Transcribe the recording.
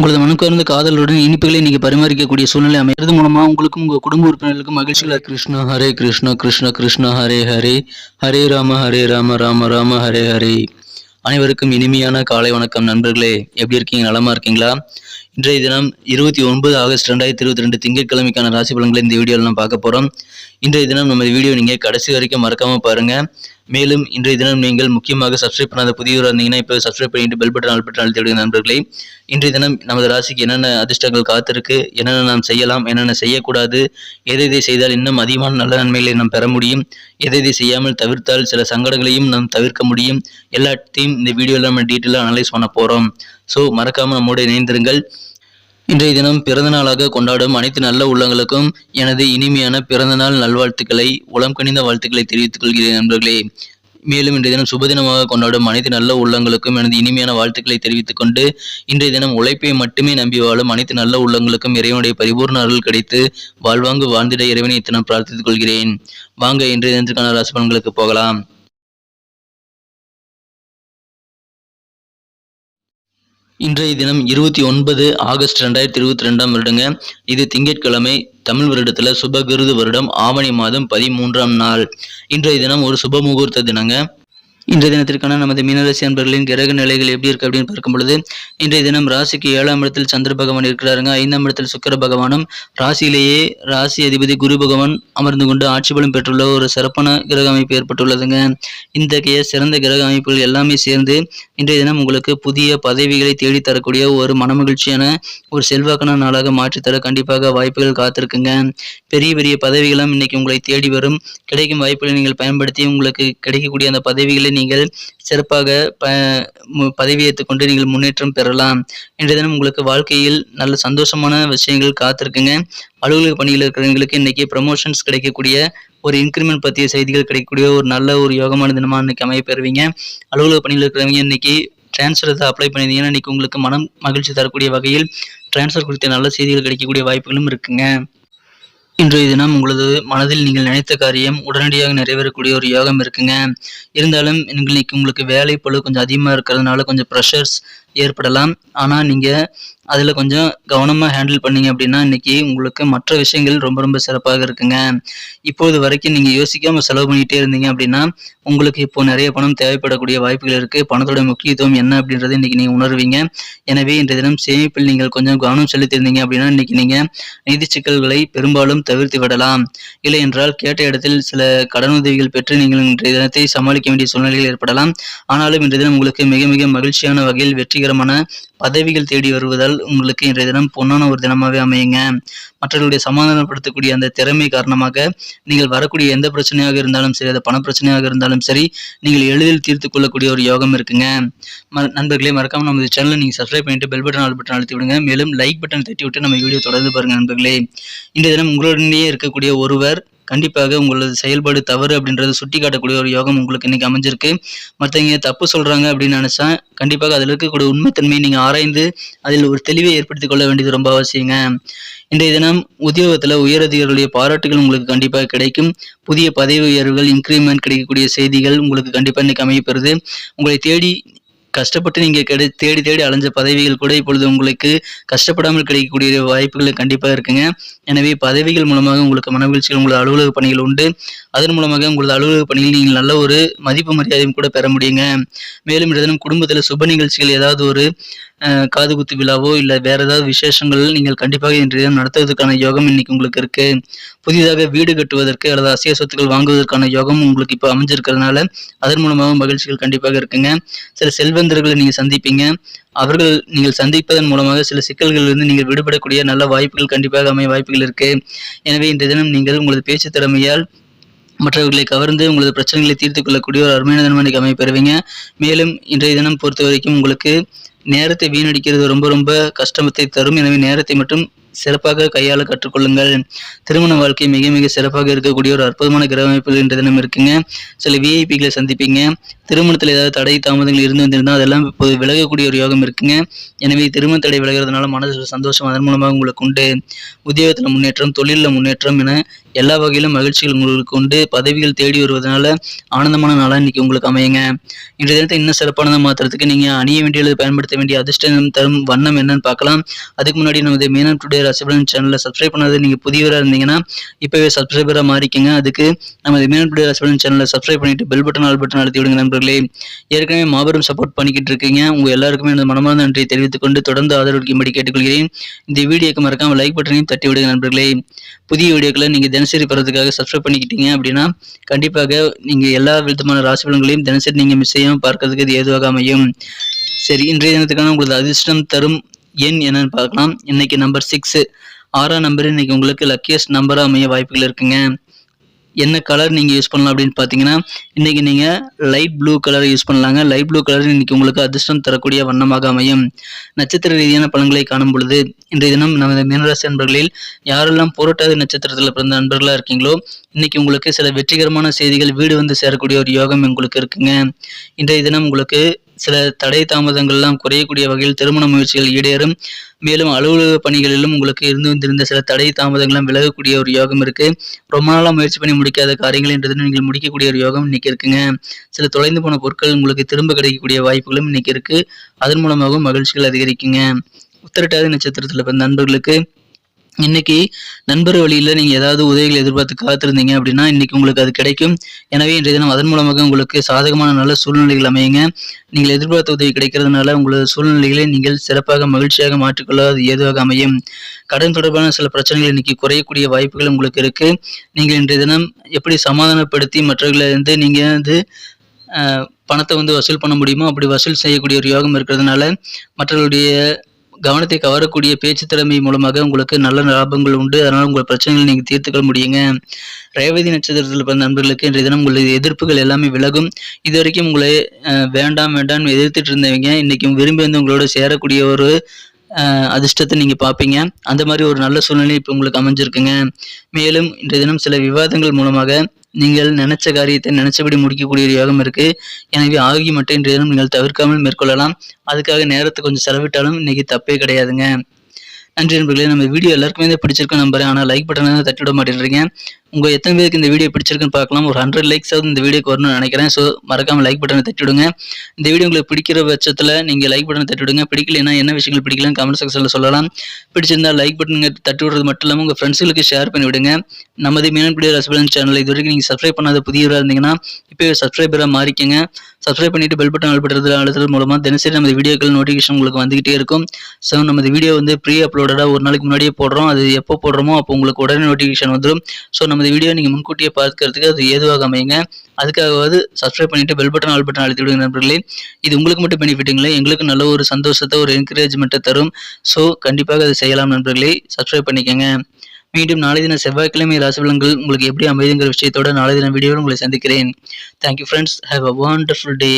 உங்களது மனக்கவர்ந்த காதலுடன் இனிப்புகளை நீங்க பரிமாறிக்கக்கூடிய சூழ்நிலை அமைகிறது மூலமா உங்களுக்கும் உங்க குடும்ப உறுப்பினர்களுக்கும் மகிழ்ச்சிகளை கிருஷ்ணா ஹரே கிருஷ்ணா கிருஷ்ண கிருஷ்ணா ஹரே ஹரே. ஹரே ராம ஹரே ராம ராம ராம ஹரே ஹரே. அனைவருக்கும் இனிமையான காலை வணக்கம் நண்பர்களே. எப்படி இருக்கீங்க? நலமாக இருக்கீங்களா? இன்றைய தினம் இருபத்தி ஒன்பது ஆகஸ்ட் ரெண்டாயிரத்தி இருபத்தி ரெண்டு திங்கட்கிழமைக்கான ராசி பலன்களை இந்த வீடியோவில் நம்ம பார்க்க போறோம். இன்றைய தினம் நம்ம வீடியோ நீங்க கடைசி வரைக்கும் மறக்காம பாருங்க. மேலும் இன்றைய தினம் நீங்கள் முக்கியமாக சப்ஸ்கிரைப் பண்ணாத புதியவர் இருந்தீங்கன்னா இப்போ சப்ஸ்கிரைப் பண்ணிட்டு பெல் பட்டன் ஆல் பட்டன் அழுத்தி நண்பர்களே. இன்றைய தினம் நமது ராசிக்கு என்னென்ன அதிர்ஷ்டங்கள் காத்திருக்கு என்னென்ன நாம் செய்யலாம் என்னென்ன செய்யக்கூடாது எதை எதை செய்தால் இன்னும் அதிகமான நல்ல நன்மைகளை நாம் பெற முடியும் எதை எதை செய்யாமல் தவிர்த்தால் சில சங்கடங்களையும் நாம் தவிர்க்க முடியும் எல்லாத்தையும் இந்த வீடியோவில் நம்ம டீட்டெயிலாக அனலைஸ் பண்ண போகிறோம் ஸோ மறக்காமல் நம்மோடு இணைந்திருங்கள். இன்றைய தினம் பிறந்த நாளாக கொண்டாடும் அனைத்து நல்ல உள்ளங்களுக்கும் எனது இனிமையான பிறந்தநாள் நல்வாழ்த்துக்களை உளம் கனிந்த வாழ்த்துக்களை தெரிவித்துக் கொள்கிறேன் நண்பர்களே. மேலும் இன்றைய தினம் சுபதினமாக கொண்டாடும் அனைத்து நல்ல உள்ளங்களுக்கும் எனது இனிமையான வாழ்த்துக்களை தெரிவித்துக் கொண்டு இன்றைய தினம் உழைப்பை மட்டுமே நம்பி வாழும் அனைத்து நல்ல உள்ளங்களுக்கும் இறைவனுடைய பரிபூர்ண அருள் கிடைத்து வாழ்வாங்கு வாழ்ந்திட இறைவனை இத்தனம் பிரார்த்தித்துக் கொள்கிறேன். வாங்க இன்றைய தினத்துக்கான ராசி போகலாம். இன்றைய தினம் இருபத்தி ஒன்பது ஆகஸ்ட் ரெண்டாயிரத்தி இருபத்தி ரெண்டாம் வருடங்க. இது திங்கட்கிழமை தமிழ் வருடத்தில் சுபகிருது வருடம். ஆவணி மாதம் பதிமூன்றாம் நாள். இன்றைய தினம் ஒரு சுப முகூர்த்த தினங்க. இன்றைய தினத்திற்கான நமது மீனராசி அன்பர்களின் கிரக நிலைகள் எப்படி இருக்கு அப்படின்னு பார்க்கும் பொழுது இன்றைய தினம் ராசிக்கு ஏழாம் இடத்தில் சந்திர பகவான் இருக்கிறாருங்க. ஐந்தாம் இடத்தில் சுக்கர பகவானும் ராசியிலேயே ராசி அதிபதி குரு பகவான் அமர்ந்து கொண்டு ஆட்சி பலம் பெற்றுள்ள ஒரு சிறப்பான கிரக அமைப்பு ஏற்பட்டுள்ளதுங்க. இத்தகைய சிறந்த கிரக அமைப்புகள் எல்லாமே சேர்ந்து இன்றைய தினம் உங்களுக்கு புதிய பதவிகளை தேடி தரக்கூடிய ஒரு மனமகிழ்ச்சியான ஒரு செல்வாக்கான நாளாக மாற்றித்தர கண்டிப்பாக வாய்ப்புகள் காத்திருக்குங்க. பெரிய பெரிய பதவிகளும் இன்னைக்கு உங்களை தேடி வரும். கிடைக்கும் வாய்ப்புகளை நீங்கள் பயன்படுத்தி உங்களுக்கு கிடைக்கக்கூடிய அந்த பதவிகளை நீங்கள் சிறப்பாக ப மு- பதவியேற்றுக் கொண்டு நீங்கள் முன்னேற்றம் பெறலாம். இன்றைய தினம் உங்களுக்கு வாழ்க்கையில் நல்ல சந்தோஷமான விஷயங்கள் காத்திருக்குங்க. அலுவலக பணியில் இருக்கிறவங்களுக்கு இன்னைக்கு ப்ரமோஷன்ஸ் கிடைக்கக்கூடிய ஒரு இன்க்ரிமெண்ட் பற்றிய செய்திகள் கிடைக்கக்கூடிய ஒரு நல்ல ஒரு யோகமான தினமாக இன்றைக்கி அமைய பெறுவீங்க அலுவலக பணியில் இருக்கிறவங்க இன்னைக்கு டிரான்ஸ்ஃபர் எதாவது அப்ளை பண்ணியிருந்தீங்கன்னா இன்னைக்கு உங்களுக்கு மனம் மகிழ்ச்சி தரக்கூடிய வகையில் டிரான்ஸ்ஃபர் குறித்த நல்ல செய்திகள் கிடைக்கக்கூடிய வாய்ப்புகளும் இருக்குங்க. இன்றைய தினம் உங்களது மனதில் நீங்கள் நினைத்த காரியம் உடனடியாக நிறைவேறக்கூடிய ஒரு யோகம் இருக்குங்க. இருந்தாலும் இன்னைக்கு உங்களுக்கு வேலை பொழுது கொஞ்சம் அதிகமாக இருக்கிறதுனால கொஞ்சம் ப்ரெஷர்ஸ் ஏற்படலாம். ஆனால் நீங்கள் அதில் கொஞ்சம் கவனமாக ஹேண்டில் பண்ணீங்க அப்படின்னா இன்னைக்கு உங்களுக்கு மற்ற விஷயங்கள் ரொம்ப ரொம்ப சிறப்பாக இருக்குங்க. இப்போது வரைக்கும் நீங்கள் யோசிக்காமல் செலவு பண்ணிகிட்டே இருந்தீங்க அப்படின்னா உங்களுக்கு இப்போ நிறைய பணம் தேவைப்படக்கூடிய வாய்ப்புகள் இருக்குது பணத்தோட முக்கியத்துவம் என்ன அப்படின்றத இன்னைக்கு நீங்கள் உணர்வீங்க. எனவே இன்றைய தினம் சேமிப்பில் நீங்கள் கொஞ்சம் கவனம் செலுத்தியிருந்தீங்க அப்படின்னா இன்னைக்கு நீங்கள் நிதி சிக்கல்களை பெரும்பாலும் தவிர்த்து விடலாம். இல்லை என்றால் கேட்ட இடத்தில் சில கடனுதவிகள் பெற்று நீங்கள் இன்றைய தினத்தை சமாளிக்க வேண்டிய சூழ்நிலைகள் ஏற்படலாம். ஆனாலும் இன்றைய தினம் உங்களுக்கு மிக மிக மகிழ்ச்சியான வகையில் வெற்றி வெற்றிகரமான பதவிகள் தேடி வருவதால் உங்களுக்கு இன்றைய தினம் பொன்னான ஒரு தினமாகவே அமையுங்க. மற்றவர்களுடைய சமாதானப்படுத்தக்கூடிய அந்த திறமை காரணமாக நீங்கள் வரக்கூடிய எந்த பிரச்சனையாக இருந்தாலும் சரி அது பண பிரச்சனையாக இருந்தாலும் சரி நீங்கள் எளிதில் தீர்த்து கொள்ளக்கூடிய ஒரு யோகம் இருக்குங்க. நண்பர்களே மறக்காம நம்ம சேனலை நீங்கள் சப்ஸ்கிரைப் பண்ணிட்டு பெல் பட்டன் ஆல் பட்டன் அழுத்தி விடுங்க. மேலும் லைக் பட்டன் தட்டி விட்டு நம்ம வீடியோ தொடர்ந்து பாருங்க நண்பர்களே. இன்றைய தினம் உங்களுடனே இருக்கக்கூடிய ஒருவர் கண்டிப்பாக உங்களது செயல்பாடு தவறு அப்படின்றத சுட்டி காட்டக்கூடிய ஒரு யோகம் உங்களுக்கு இன்னைக்கு அமைஞ்சிருக்கு. மற்றவங்க தப்பு சொல்கிறாங்க அப்படின்னு நினச்சா கண்டிப்பாக அதில் இருக்கக்கூடிய உண்மைத்தன்மையை நீங்கள் ஆராய்ந்து அதில் ஒரு தெளிவை ஏற்படுத்திக் கொள்ள வேண்டியது ரொம்ப அவசியங்க. இன்றைய தினம் உத்தியோகத்தில் உயரதிகாரிகளுடைய பாராட்டுகள் உங்களுக்கு கண்டிப்பாக கிடைக்கும். புதிய பதவி உயர்வுகள் இன்க்ரிமெண்ட் கிடைக்கக்கூடிய செய்திகள் உங்களுக்கு கண்டிப்பாக இன்னைக்கு அமையப்பெறுது. உங்களை தேடி கஷ்டப்பட்டு நீங்கள் கிடை தேடி தேடி அலைஞ்ச பதவிகள் கூட இப்பொழுது உங்களுக்கு கஷ்டப்படாமல் கிடைக்கக்கூடிய வாய்ப்புகள் கண்டிப்பாக இருக்குங்க. எனவே பதவிகள் மூலமாக உங்களுக்கு மனவீழ்ச்சிகள் உங்களது அலுவலக பணிகள் உண்டு. அதன் மூலமாக உங்களது அலுவலக பணியில் நீங்கள் நல்ல ஒரு மதிப்பு மரியாதையும் கூட பெற முடியுங்க. மேலும் இந்த தினம் குடும்பத்தில் சுப நிகழ்ச்சிகள் ஏதாவது ஒரு காது குத்து விழாவோ இல்லை வேற ஏதாவது விசேஷங்கள் நீங்கள் கண்டிப்பாக இன்றைய தினம் நடத்துவதற்கான யோகம் இன்னைக்கு உங்களுக்கு இருக்கு. புதிதாக வீடு கட்டுவதற்கு அல்லது அசிய சொத்துக்கள் வாங்குவதற்கான யோகம் உங்களுக்கு இப்போ அமைஞ்சிருக்கிறதுனால அதன் மூலமாக மகிழ்ச்சிகள் கண்டிப்பாக இருக்குங்க. சில செல்வந்தர்களை நீங்கள் சந்திப்பீங்க. அவர்கள் நீங்கள் சந்திப்பதன் மூலமாக சில சிக்கல்களிலிருந்து நீங்கள் விடுபடக்கூடிய நல்ல வாய்ப்புகள் கண்டிப்பாக அமைய வாய்ப்புகள் இருக்கு. எனவே இன்றைய தினம் நீங்கள் உங்களது பேச்சு திறமையால் மற்றவர்களை கவர்ந்து உங்களது பிரச்சனைகளை தீர்த்து கொள்ளக்கூடிய ஒரு அருமையான தினம் அமைய பெறுவீங்க மேலும் இன்றைய தினம் பொறுத்த வரைக்கும் உங்களுக்கு நேரத்தை வீணடிக்கிறது ரொம்ப ரொம்ப கஷ்டத்தை தரும். எனவே நேரத்தை மட்டும் சிறப்பாக கையாள கற்றுக்கொள்ளுங்கள். திருமண வாழ்க்கை மிக மிக சிறப்பாக இருக்கக்கூடிய ஒரு அற்புதமான கிரக அமைப்புகள் இன்றைய தினம் இருக்குங்க. சில விஐபிகளை சந்திப்பீங்க. திருமணத்தில் ஏதாவது தடை தாமதங்கள் இருந்து வந்திருந்தால் அதெல்லாம் இப்போது விலகக்கூடிய ஒரு யோகம் இருக்குங்க. எனவே திருமண தடை விலகிறதுனால மனதில் சந்தோஷம் அதன் மூலமாக உங்களுக்கு உண்டு உத்தியோகத்தில் முன்னேற்றம் தொழிலில் முன்னேற்றம் என எல்லா வகையிலும் மகிழ்ச்சிகள் உங்களுக்கு உண்டு. பதவிகள் தேடி வருவதனால ஆனந்தமான நாளாக இன்னைக்கு உங்களுக்கு அமையுங்க. இன்றைய தினத்தை இன்னும் சிறப்பானதாக மாற்றுறதுக்கு நீங்கள் அணிய வேண்டியது பயன்படுத்த வேண்டிய அதிர்ஷ்டம் தரும் வண்ணம் என்னன்னு பார்க்கலாம். அதுக்கு முன்னாடி நமது மீனம் டுடே ரசிபலன் சேனலை சப்ஸ்கிரைப் பண்ணாத நீங்கள் புதியவராக இருந்தீங்கன்னா இப்போவே சப்ஸ்கிரைபராக மாறிக்கங்க. அதுக்கு நமது மீனம் டுடே ரசிபலன் சேனலை சப்ஸ்கிரைப் பண்ணிட்டு பெல் பட்டன் ஆல் பட்டன் அழுத்தி விடுங்க நண்பர்களே. ஏற்கனவே மாபெரும் சப்போர்ட் பண்ணிக்கிட்டு இருக்கீங்க. உங்கள் எல்லாருக்குமே எனது மனமார்ந்த நன்றியை தெரிவித்துக் கொண்டு தொடர்ந்து ஆதரவளிக்கும்படி கேட்டுக்கொள்கிறேன். இந்த வீடியோக்கு மறக்காமல் லைக் பட்டனையும் தட்டி விடுங்க நண்பர்களே. புதிய வீடியோக்களை நீங்கள் தினசரி பெறதுக்காக சப்ஸ்கிரைப் பண்ணிக்கிட்டீங்க அப்படின்னா கண்டிப்பாக நீங்கள் எல்லா விதமான ராசி பலன்களையும் தினசரி நீங்கள் மிஸ் செய்யாமல் பார்க்கறதுக்கு இது ஏதுவாக அமையும். சரி இன்றைய தினத்துக்கான உங்களது அதிர்ஷ்டம் தரும் எண் என்னன்னு பார்க்கலாம். இன்னைக்கு நம்பர் சிக்ஸ் ஆறாம் நம்பர் இன்னைக்கு உங்களுக்கு லக்கியஸ்ட் நம்பராக அமைய வாய்ப்புகள் இருக்குங்க. என்ன கலர் நீங்கள் யூஸ் பண்ணலாம் அப்படின்னு பார்த்தீங்கன்னா இன்றைக்கி நீங்கள் லைட் ப்ளூ கலர் யூஸ் பண்ணலாங்க. லைட் ப்ளூ கலர் இன்றைக்கி உங்களுக்கு அதிர்ஷ்டம் தரக்கூடிய வண்ணமாக அமையும். நட்சத்திர ரீதியான பலன்களை காணும் பொழுது இன்றைய தினம் நமது மீனராசி நண்பர்களில் யாரெல்லாம் புரட்டாதி நட்சத்திரத்தில் பிறந்த நண்பர்களாக இருக்கீங்களோ இன்றைக்கி உங்களுக்கு சில வெற்றிகரமான செய்திகள் வீடு வந்து சேரக்கூடிய ஒரு யோகம் உங்களுக்கு இருக்குங்க. இன்றைய தினம் உங்களுக்கு சில தடை தாமதங்கள்லாம் குறையக்கூடிய வகையில் திருமண முயற்சிகள் ஈடேறும். மேலும் அலுவலக பணிகளிலும் உங்களுக்கு இருந்து வந்திருந்த சில தடை தாமதங்கள்லாம் விலகக்கூடிய ஒரு யோகம் இருக்கு. ரொம்ப நாளாக முயற்சி பண்ணி முடிக்காத காரியங்கள் என்றது நீங்கள் முடிக்கக்கூடிய ஒரு யோகம் இன்னைக்கு இருக்குங்க. சில தொலைந்து போன பொருட்கள் உங்களுக்கு திரும்ப கிடைக்கக்கூடிய வாய்ப்புகளும் இன்னைக்கு இருக்கு. அதன் மூலமாகவும் மகிழ்ச்சிகள் அதிகரிக்குங்க. உத்திரட்டாதி நட்சத்திரத்தில் பிறந்த நண்பர்களுக்கு இன்னைக்கு நண்பர் வழியில் நீங்கள் ஏதாவது உதவிகள் எதிர்பார்த்து காத்திருந்தீங்க அப்படின்னா இன்னைக்கு உங்களுக்கு அது கிடைக்கும். எனவே இன்றைய தினம் அதன் மூலமாக உங்களுக்கு சாதகமான நல்ல சூழ்நிலைகள் அமையுங்க. நீங்கள் எதிர்பார்த்த உதவி கிடைக்கிறதுனால உங்களது சூழ்நிலைகளை நீங்கள் சிறப்பாக மகிழ்ச்சியாக மாற்றிக்கொள்ள அது ஏதுவாக அமையும். கடன் தொடர்பான சில பிரச்சனைகள் இன்னைக்கு குறையக்கூடிய வாய்ப்புகள் உங்களுக்கு இருக்கு. நீங்கள் இன்றைய தினம் எப்படி சமாதானப்படுத்தி மற்றவர்களை வந்து நீங்கள் வந்து பணத்தை வந்து வசூல் பண்ண முடியுமோ அப்படி வசூல் செய்யக்கூடிய ஒரு யோகம் இருக்கிறதுனால மற்றவர்களுடைய கவனத்தை கவரக்கூடிய பேச்சு திறமை மூலமாக உங்களுக்கு நல்ல லாபங்கள் உண்டு. அதனால் உங்கள் பிரச்சனைகளை நீங்கள் தீர்த்துக்கொள்ள முடியுங்க. ரேவதி நட்சத்திரத்தில் பிறந்த நண்பர்களுக்கு இன்றைய தினம் உங்களது எதிர்ப்புகள் எல்லாமே விலகும். இது வரைக்கும் உங்களை வேண்டாம் வேண்டாம் எதிர்த்துட்டு இருந்தவங்க இன்னைக்கு விரும்பி வந்து உங்களோட சேரக்கூடிய ஒரு அதிர்ஷ்டத்தை நீங்கள் பார்ப்பீங்க. அந்த மாதிரி ஒரு நல்ல சூழ்நிலை இப்போ உங்களுக்கு அமைஞ்சிருக்குங்க. மேலும் இன்றைய தினம் சில விவாதங்கள் மூலமாக நீங்கள் நினைச்ச காரியத்தை நினைச்சபடி முடிக்கக்கூடிய ஒரு யோகம் இருக்கு. எனவே ஆகி மட்டும் இன்றைய தினம் நீங்கள் தவிர்க்காமல் மேற்கொள்ளலாம். அதுக்காக நேரத்தை கொஞ்சம் செலவிட்டாலும் இன்னைக்கு தப்பே கிடையாதுங்க. நன்றி நண்பர்களே நம்ம வீடியோ எல்லாருக்குமே தான் பிடிச்சிருக்கும் நம்புறேன் ஆனால் லைக் பட்டனை தட்டிவிட தட்டி விட மாட்டேன்றீங்க. உங்கள் எத்தனை பேருக்கு இந்த வீடியோ பிடிச்சிருக்குன்னு பார்க்கலாம். ஒரு ஹண்ட்ரட் லைக்ஸ் ஆகுது இந்த வீடியோக்கு வரணும்னு நினைக்கிறேன். ஸோ மறக்காமல் லைக் பட்டனை தட்டி விடுங்க இந்த வீடியோ உங்களுக்கு பிடிக்கிற பட்சத்தில் நீங்கள் லைக் பட்டனை தட்டி விடுங்க பிடிக்கலைன்னா என்ன விஷயங்கள் பிடிக்கலன்னு கமெண்ட் செக்ஷனில் சொல்லலாம். பிடிச்சிருந்தால் லைக் பட்டனுங்க தட்டி விடுறது மட்டும் இல்லாமல் உங்கள் ஃப்ரெண்ட்ஸுகளுக்கு ஷேர் பண்ணி விடுங்க. நமது மீனப்பிடி ரசபலன் சேனல் இது வரைக்கும் நீங்கள் சப்ஸ்கிரைப் பண்ணாத புதியவராக இருந்தீங்கன்னா இப்போ சப்ஸ்கிரைபராக மாறிக்கங்க. சப்ஸ்கிரைப் பண்ணிட்டு பெல் பட்டன் அழுப்புறது அழுத்துறது மூலமாக தினசரி நமது வீடியோக்கள் நோட்டிஃபிகேஷன் உங்களுக்கு வந்துகிட்டே இருக்கும். ஸோ நமது வீடியோ வந்து ப்ரீ அப்லோடடாக ஒரு நாளைக்கு முன்னாடியே போடுறோம். அது எப்போ போடுறோமோ அப்போ உங்களுக்கு உடனே நோட்டிஃபிகேஷன் வந்துடும் ஸோ நம்ம நமது வீடியோ நீங்கள் முன்கூட்டியே பார்க்கறதுக்கு அது ஏதுவாக அமையுங்க. அதுக்காகவாது சப்ஸ்கிரைப் பண்ணிட்டு பெல் பட்டன் ஆல் பட்டன் அழுத்தி விடுங்க நண்பர்களே. இது உங்களுக்கு மட்டும் பெனிஃபிட்டுங்களே எங்களுக்கு நல்ல ஒரு சந்தோஷத்தை ஒரு என்கரேஜ்மெண்ட்டை தரும். ஸோ கண்டிப்பாக அதை செய்யலாம் நண்பர்களே. சப்ஸ்கிரைப் பண்ணிக்கோங்க. மீண்டும் நாளை தின செவ்வாய்க்கிழமை ராசிபலங்கள் உங்களுக்கு எப்படி அமைதுங்கிற விஷயத்தோட நாளை தின வீடியோவில் உங்களை சந்திக்கிறேன். Thank you friends have a wonderful day